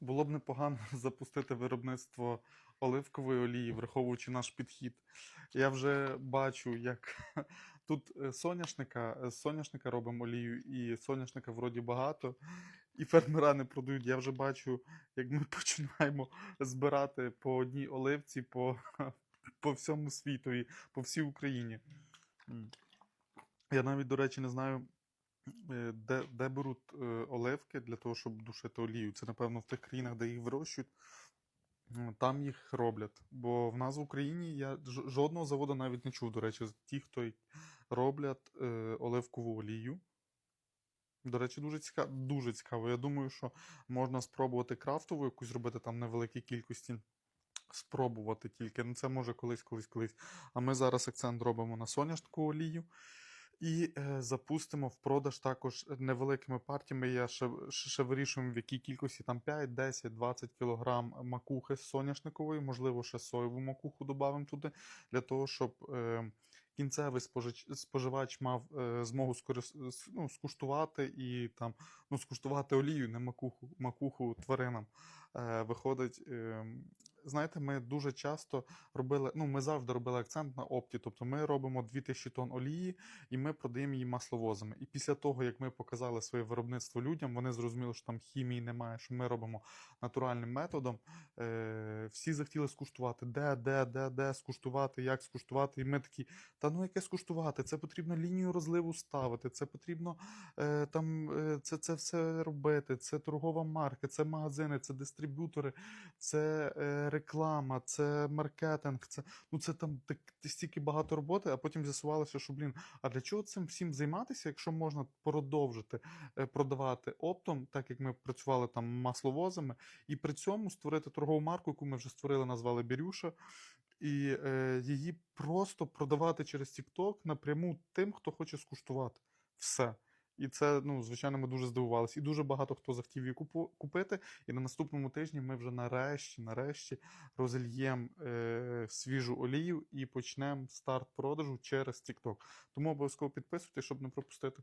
Було б непогано запустити виробництво оливкової олії, враховуючи наш підхід. Я вже бачу, як тут е, соняшника, е, соняшника робимо олію, і соняшника вроді багато, і фермера не продають. Я вже бачу, як ми починаємо збирати по одній оливці по, по всьому світові, по всій Україні. Я навіть, до речі, не знаю, де, де беруть е, оливки для того, щоб душити олію. Це, напевно, в тих країнах, де їх вирощують, там їх роблять. Бо в нас в Україні я жодного заводу навіть не чув, до речі, ті, хто роблять е, оливкову олію. До речі, дуже цікаво, дуже цікаво. Я думаю, що можна спробувати крафтову якусь робити там невеликій кількості. Спробувати тільки. Ну, це може колись, колись, колись. А ми зараз акцент робимо на соняшку олію. І е, запустимо в продаж також невеликими партіями. Я ще, ще, вирішуємо, в якій кількості там 5, 10, 20 кілограм макухи соняшникової, можливо, ще соєву макуху додамо туди, для того, щоб е, кінцевий спожич, споживач мав е, змогу скорис, ну, скуштувати і там, ну, скуштувати олію, не макуху, макуху тваринам. Е, виходить, е, знаєте, ми дуже часто робили, ну, ми завжди робили акцент на опті, тобто ми робимо 2000 тонн олії і ми продаємо її масловозами. І після того, як ми показали своє виробництво людям, вони зрозуміли, що там хімії немає, що ми робимо натуральним методом. Е, всі захотіли скуштувати, де, де, де, де скуштувати, як скуштувати. І ми такі, та ну яке скуштувати? Це потрібно лінію розливу ставити, це потрібно е, там е, це, це все робити. Це торгова марка, це магазини, це дистриб'ютори, це е, реклама, це маркетинг. Це ну це там так стільки багато роботи, а потім з'ясувалося, що блін, а для чого цим всім займатися, якщо можна продовжити е, продавати оптом, так як ми працювали там масловозами, і при цьому створити торгову марку, яку ми вже створили, назвали Бірюша. І е, її просто продавати через TikTok напряму тим, хто хоче скуштувати. Все. І це, ну, звичайно, ми дуже здивувалися. І дуже багато хто захотів її купити. І на наступному тижні ми вже нарешті, нарешті розільємо е, свіжу олію і почнемо старт продажу через TikTok. Тому обов'язково підписуйтесь, щоб не пропустити.